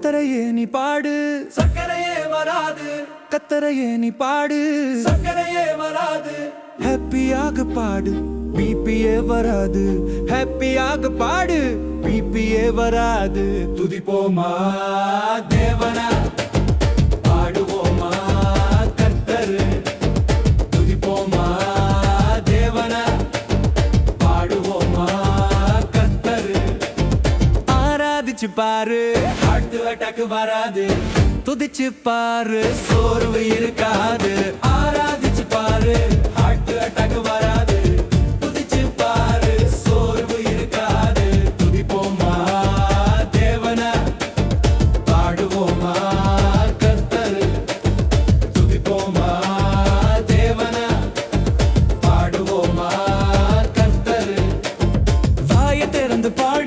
கத்தரையே நீ பாடு. சக்கரையே வராது. கத்தரையே நீ பாடு. சக்கரையே வராது. ஹாப்பியாக பாடு. பிபியே வராது. ஹாப்பியாக பாடு. பிபியே வராது. துதிப்போமா தேவனா? பாடுவோமா கர்த்தரு? துதிப்போமா நினைச்சு பாரு. அடுத்து அட்டாக்கு வராது. துதிச்சு பாரு. சோர்வு இருக்காது. ஆராதிச்சு பாரு. அடுத்து அட்டாக்கு வராது. துதிச்சு பாரு. சோர்வு இருக்காது. துதிப்போமா? தேவன பாடுவோமா? கத்தரு துதிப்போமா? தேவன பாடுவோமா? கத்தரு வாய திறந்து பாடு.